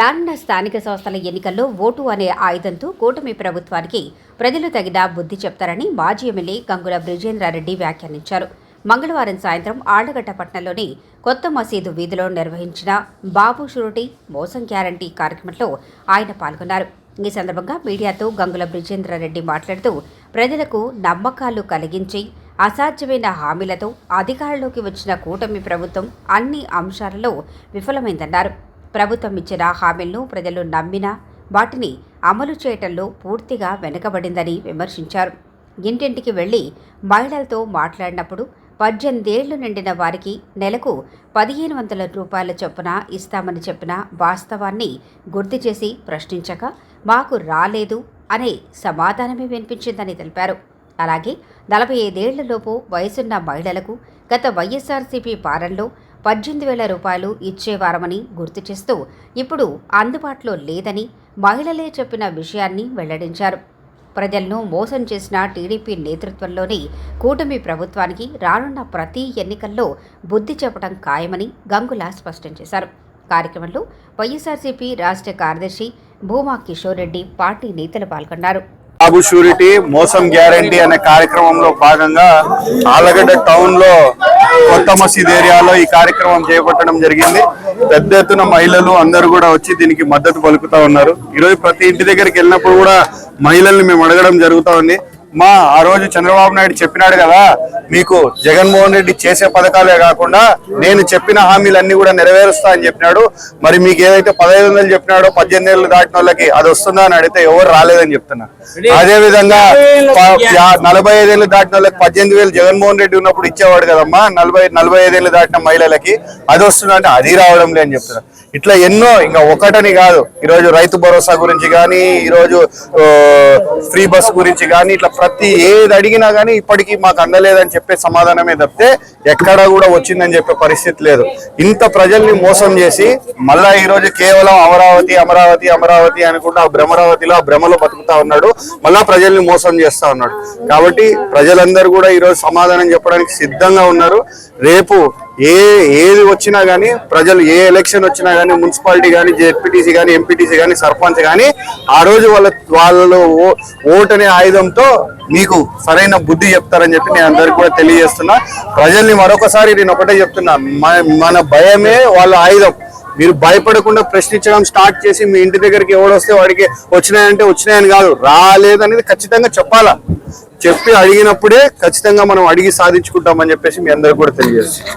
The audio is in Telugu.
రానున్న స్థానిక సంస్థల ఎన్నికల్లో ఓటు అనే ఆయుధంతో కూటమి ప్రభుత్వానికి ప్రజలు తగిన బుద్ధి చెప్తారని మాజీ ఎమ్మెల్యే గంగుల బ్రిజేంద్రారెడ్డి వ్యాఖ్యానించారు. మంగళవారం సాయంత్రం ఆళ్ళగడ్డ పట్టణంలోని కొత్త మసీదు వీధిలో నిర్వహించిన బాబు షూరిటీ మోసం గ్యారంటీ కార్యక్రమంలో ఆయన పాల్గొన్నారు. ఈ సందర్భంగా మీడియాతో గంగుల బ్రిజేంద్రారెడ్డి మాట్లాడుతూ ప్రజలకు నమ్మకాలు కలిగించి అసాధ్యమైన హామీలతో అధికారంలోకి వచ్చిన కూటమి ప్రభుత్వం అన్ని అంశాలలో విఫలమైందన్నారు. ప్రభుత్వం ఇచ్చిన హామీలను ప్రజలు నమ్మినా వాటిని అమలు చేయటంలో పూర్తిగా వెనుకబడిందని విమర్శించారు. ఇంటింటికి వెళ్ళి మహిళలతో మాట్లాడినప్పుడు పద్దెనిమిదేళ్ళు నిండిన వారికి నెలకు పదిహేను వందల రూపాయల చొప్పున ఇస్తామని చెప్పిన వాస్తవాన్ని గుర్తు చేసి ప్రశ్నించక మాకు రాలేదు అనే సమాధానమే వినిపించిందని తెలిపారు. అలాగే నలభై ఐదేళ్ళలోపు వయసున్న మహిళలకు గత వైఎస్ఆర్సీపీ పాలనలో పద్దెనిమిది వేల రూపాయలు ఇచ్చేవారమని గుర్తు చేస్తూ ఇప్పుడు అందుబాటులో లేదని మహిళలే చెప్పిన విషయాన్ని వెల్లడించారు. ప్రజలను మోసం చేసిన టీడీపీ నేతృత్వంలోని కూటమి ప్రభుత్వానికి రానున్న ప్రతి ఎన్నికల్లో బుద్ధి చెప్పడం ఖాయమని గంగుల స్పష్టం చేశారు. కార్యక్రమంలో వైఎస్ఆర్సీపీ రాష్ట్ర కార్యదర్శి భూమా కిషోర్ రెడ్డి పార్టీ నేతలు పాల్గొన్నారు. బాబు షూరిటీ మోసం గ్యారంటీ అనే కార్యక్రమంలో భాగంగా ఆలగడ్డ టౌన్లో కొత్త మసీద్ ఏరియాలో ఈ కార్యక్రమం చేపట్టడం జరిగింది. పెద్ద ఎత్తున మహిళలు అందరూ కూడా వచ్చి దీనికి మద్దతు పలుకుతా ఉన్నారు. ఈరోజు ప్రతి ఇంటి దగ్గరికి వెళ్ళినప్పుడు కూడా మహిళల్ని మేము అడగడం జరుగుతా ఉంది. మా ఆ రోజు చంద్రబాబు నాయుడు చెప్పినాడు కదా మీకు జగన్మోహన్ రెడ్డి చేసే పథకాలే కాకుండా నేను చెప్పిన హామీలన్నీ కూడా నెరవేరుస్తా అని చెప్పినాడు. మరి మీకు ఏదైతే పదహైదు వందలు చెప్పినాడో పద్దెనిమిది ఏళ్ళు దాటిన వాళ్ళకి అది వస్తుందా అని అడిగితే ఎవరు రాలేదని చెప్తున్నారు అదే విధంగా నలభై ఐదేళ్ళు దాటిన వాళ్ళకి పద్దెనిమిది వేలు జగన్మోహన్ రెడ్డి ఉన్నప్పుడు ఇచ్చేవాడు కదమ్మా నలభై నలభై ఐదేళ్ళు దాటిన మహిళలకి అది వస్తుందా అంటే అది రావడం లే అని చెప్తున్నారు ఇట్లా ఎన్నో ఇంకా ఒకటని కాదు. ఈరోజు రైతు భరోసా గురించి కానీ ఈరోజు ఫ్రీ బస్ గురించి కానీ ఇట్లా ప్రతి ఏది అడిగినా కానీ ఇప్పటికీ మాకు అందలేదని చెప్పే సమాధానమే తప్పితే ఎక్కడా కూడా వచ్చిందని చెప్పే పరిస్థితి లేదు. ఇంత ప్రజల్ని మోసం చేసి మళ్ళా ఈరోజు కేవలం అమరావతి అమరావతి అమరావతి అనుకుంటా ఆ భ్రమరావతిలో ఆ భ్రమలో బతుకుతా ఉన్నాడు. మళ్ళా ప్రజల్ని మోసం చేస్తా ఉన్నాడు. కాబట్టి ప్రజలందరూ కూడా ఈరోజు సమాధానం చెప్పడానికి సిద్ధంగా ఉన్నారు. రేపు ఏ ఏది వచ్చినా కానీ ప్రజలు ఏ ఎలక్షన్ వచ్చినా కానీ మున్సిపాలిటీ కానీ జెడ్పీటీసీ కానీ ఎంపీటీసీ కానీ సర్పంచ్ కానీ ఆ రోజు వాళ్ళ వాళ్ళు ఓ- ఓటు అనే ఆయుధంతో మీకు సరైన బుద్ధి చెప్తారని చెప్పి నేను అందరికి కూడా తెలియజేస్తున్నా. ప్రజల్ని మరొకసారి నేను ఒకటే చెప్తున్నా. మన- మన భయమే వాళ్ళ ఆయుధం. మీరు భయపడకుండా ప్రశ్నించడం స్టార్ట్ చేసి మీ ఇంటి దగ్గరికి ఎవడొస్తే వస్తే వాడికి వచ్చినాయంటే వచ్చినాయని కాదు రాలేదనేది ఖచ్చితంగా చెప్పాలా? చెప్పి అడిగినప్పుడే ఖచ్చితంగా మనం అడిగి సాధించుకుంటామని చెప్పేసి మీ అందరికి కూడా తెలియజేస్తాం